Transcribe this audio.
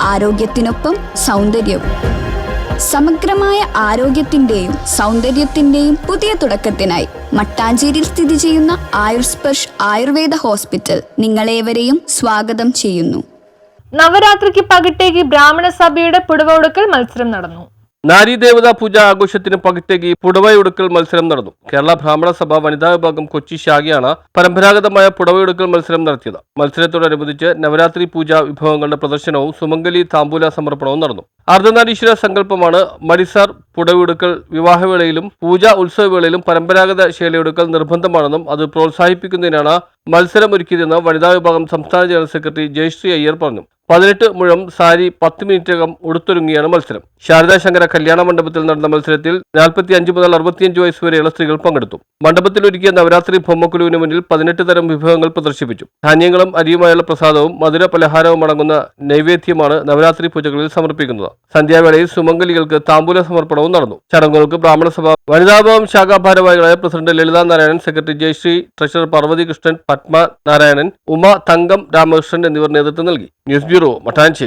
ആരോഗ്യത്തിനൊപ്പം സൗന്ദര്യവും. സമഗ്രമായ ആരോഗ്യത്തിന്റെയും സൗന്ദര്യത്തിന്റെയും പുതിയ തുടക്കത്തിനായി മട്ടാഞ്ചേരിയിൽ സ്ഥിതി ചെയ്യുന്ന ആയുർസ്പർഷ് ആയുർവേദ ഹോസ്പിറ്റൽ നിങ്ങളേവരെയും സ്വാഗതം ചെയ്യുന്നു. നവരാത്രിക്ക് പകിട്ടേക്ക് ബ്രാഹ്മണ സഭയുടെ പുടവ ഉടുക്കൽ മത്സരം നടന്നു. നാരീദേവതാ പൂജ ആഘോഷത്തിന് പകിട്ടേകി പുടവയൊടുക്കൽ മത്സരം നടന്നു. കേരള ബ്രാഹ്മണ സഭ വനിതാ വിഭാഗം കൊച്ചി ശാഖയാണ് പരമ്പരാഗതമായ പുടവയൊടുക്കൽ മത്സരം നടത്തിയത്. മത്സരത്തോടനുബന്ധിച്ച് നവരാത്രി പൂജ വിഭവങ്ങളുടെ പ്രദർശനവും സുമംഗലി താമ്പൂല സമർപ്പണവും നടന്നു. അർദ്ധനാരീശ്വര സങ്കല്പമാണ് മരിസാർ പുടവെടുക്കൽ വിവാഹവേളയിലും പൂജ ഉത്സവവേളയിലും പരമ്പരാഗത ശൈലിയൊടുക്കൽ നിർബന്ധമാണെന്നും അത് പ്രോത്സാഹിപ്പിക്കുന്നതിനാണ് മത്സരമൊരുക്കിയതെന്ന് വനിതാ വിഭാഗം സംസ്ഥാന ജനറൽ സെക്രട്ടറി ജയശ്രീ അയ്യർ പറഞ്ഞു. പതിനെട്ട് മുഴം സാരി പത്ത് മിനിറ്റകം ഉടുത്തൊരുങ്ങിയാണ് മത്സരം. ശാരദാ ശങ്കര കല്യാണ മണ്ഡപത്തിൽ നടന്ന മത്സരത്തിൽ നാൽപ്പത്തി അഞ്ച് മുതൽ അറുപത്തിയഞ്ച് വയസ്സ് വരെയുള്ള സ്ത്രീകൾ പങ്കെടുത്തു. മണ്ഡപത്തിൽ ഒരുക്കിയ നവരാത്രി ബൊമ്മക്കുലുവിന് മുന്നിൽ പതിനെട്ട് തരം വിഭവങ്ങൾ പ്രദർശിപ്പിച്ചു. ധാന്യങ്ങളും അരിയുമായുള്ള പ്രസാദവും മധുര പലഹാരവും അടങ്ങുന്ന നൈവേദ്യമാണ് നവരാത്രി പൂജകളിൽ സമർപ്പിക്കുന്നത്. സന്ധ്യാവേളയിൽ സുമംഗലികൾക്ക് താമ്പൂല സമർപ്പണവും നടന്നു. ചടങ്ങുകൾക്ക് ബ്രാഹ്മണസഭ വനിതാഭവം ശാഖാ ഭാരവാഹികളായ president Lalitha Narayanan secretary Jayasree treasurer Parvathi Krishnan Padma Narayanan Uma Thankam Ramakrishnan എന്നിവർ നേതൃത്വം നൽകി. ന്യൂസ് မြို့တော်မတန်းချီ